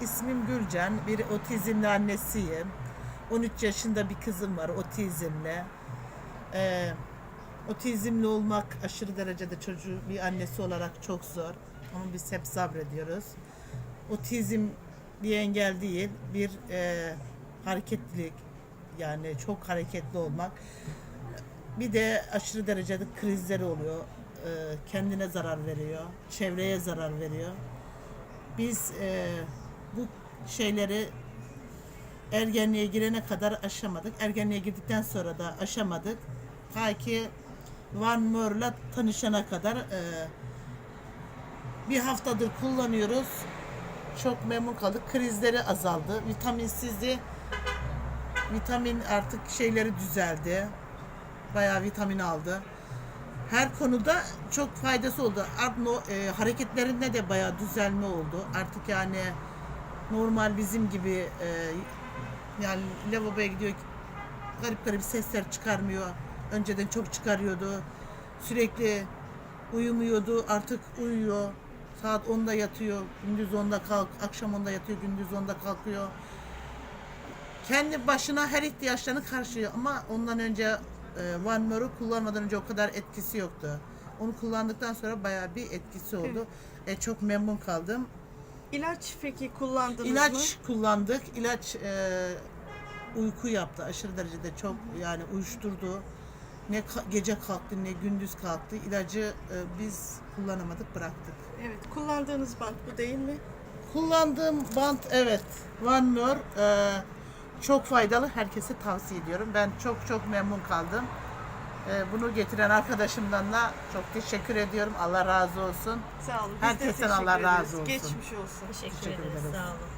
İsmim Gülcan. Bir otizmli annesiyim. 13 yaşında bir kızım var otizmle. Ee, otizmli olmak aşırı derecede çocuğu bir annesi olarak çok zor. Ama biz hep sabrediyoruz. Otizm bir engel değil, bir e, hareketlilik yani çok hareketli olmak. Bir de aşırı derecede krizleri oluyor. Ee, kendine zarar veriyor, çevreye zarar veriyor. Biz e, bu şeyleri ergenliğe girene kadar aşamadık. Ergenliğe girdikten sonra da aşamadık. Ta ki Van Moor'la tanışana kadar e, bir haftadır kullanıyoruz. Çok memnun kaldık. Krizleri azaldı. Vitaminsizliği vitamin artık şeyleri düzeldi. Bayağı vitamin aldı. Her konuda çok faydası oldu. Art no, e, hareketlerinde de bayağı düzelme oldu. Artık yani normal bizim gibi e, yani lavaboya gidiyor garip garip sesler çıkarmıyor. Önceden çok çıkarıyordu. Sürekli uyumuyordu. Artık uyuyor. Saat 10'da yatıyor. Gündüz 10'da kalk. Akşam 10'da yatıyor. Gündüz 10'da kalkıyor. Kendi başına her ihtiyaçlarını karşılıyor. Ama ondan önce e, Van Moor'u kullanmadan önce o kadar etkisi yoktu. Onu kullandıktan sonra bayağı bir etkisi oldu. E, çok memnun kaldım. İlaç peki kullandınız mı? İlaç kullandık. İlaç e, uyku yaptı. Aşırı derecede çok yani uyuşturdu. Ne ka- gece kalktı ne gündüz kalktı. İlacı e, biz kullanamadık bıraktık. Evet. Kullandığınız bant bu değil mi? Kullandığım bant evet Van Moor e, çok faydalı. Herkese tavsiye ediyorum. Ben çok çok memnun kaldım. E, bunu getiren arkadaşımdan da çok teşekkür ediyorum. Allah razı olsun. Sağ olun. Biz de Herkesten teşekkür Allah razı ederiz. olsun. Geçmiş olsun. Teşekkür, Teşekkür ederiz. ederiz. Sağ olun.